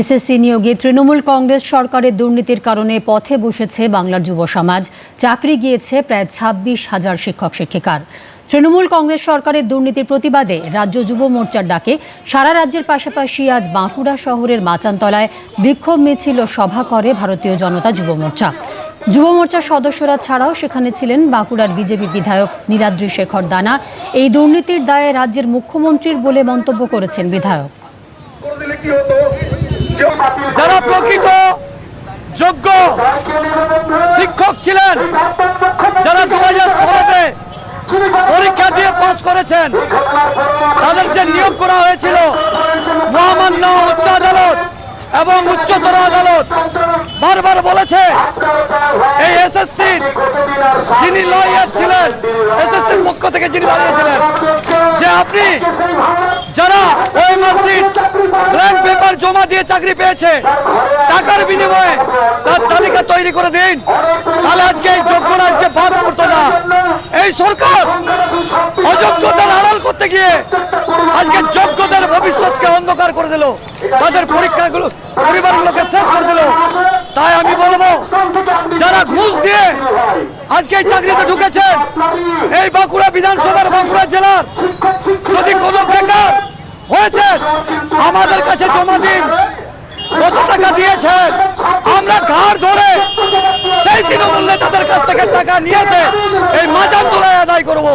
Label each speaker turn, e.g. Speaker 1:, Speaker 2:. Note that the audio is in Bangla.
Speaker 1: এসএসসি নিয়োগে তৃণমূল কংগ্রেস সরকারের দুর্নীতির কারণে পথে বসেছে বাংলার যুব সমাজ। চাকরি গিয়েছে প্রায় ছাব্বিশ হাজার শিক্ষক শিক্ষিকার। তৃণমূল কংগ্রেস সরকারের দুর্নীতির প্রতিবাদে রাজ্য যুব মোর্চার ডাকে। সারা রাজ্যের পাশাপাশি আজ বাঁকুড়া শহরের মাচানতলায় বিক্ষোভ মিছিল ও সভা করে ভারতীয় জনতা যুব মোর্চা। যুব মোর্চার সদস্যরা ছাড়াও সেখানে ছিলেন বাঁকুড়ার বিজেপি বিধায়ক নীলাদ্রি শেখর দানা। এই দুর্নীতির দায়ে রাজ্যের মুখ্যমন্ত্রীর বলে মন্তব্য করেছেন বিধায়ক।
Speaker 2: যারা প্রকৃত যোগ্য শিক্ষক ছিলেন, যারা দু হাজার ষোলোতে পরীক্ষা দিয়ে পাস করেছেন, তাদের যে নিয়োগ করা হয়েছিল, মহামান্য উচ্চ আদালত এবং উচ্চতর আদালত বারবার বলেছে, এই এসএসসি যিনি লয়ার ছিলেন এসএসসির পক্ষ থেকে যিনি দাঁড়িয়েছিলেন, যে আপনি যারা ওই মার্কশিট ব্ল্যাঙ্ক পেপার জমা দিয়ে চাকরি পেয়েছে। টাকার বিনিময়ে তার তালিকা তৈরি করে দিন। তাহলে আজকে এই যোগ্যরা আজকে বাদ করতো না। এই সরকার অযোগ্যদের আড়াল করতে গিয়ে আজকে যোগ্যদের ভবিষ্যৎকে অন্ধকার করে দিল। তাদের পরীক্ষাগুলো, পরিবারগুলোকে শেষ করে দিল। তাই আমি বলব, যারা ঘুষ দিয়ে আজকে এই চাকরিতে ঢুকেছেন, এই বাঁকুড়া বিধানসভার বাঁকুড়া জেলার যদি কোনো বেকার হয়েছে, আমাদের কাছে জমা দিন। কত টাকা দিয়েছেন। আমরা ঘাড় ধরে সেই তৃণমূল নেতাদের কাছ থেকে টাকা নিয়েছে এই মাজার তোলায় আদায় করব।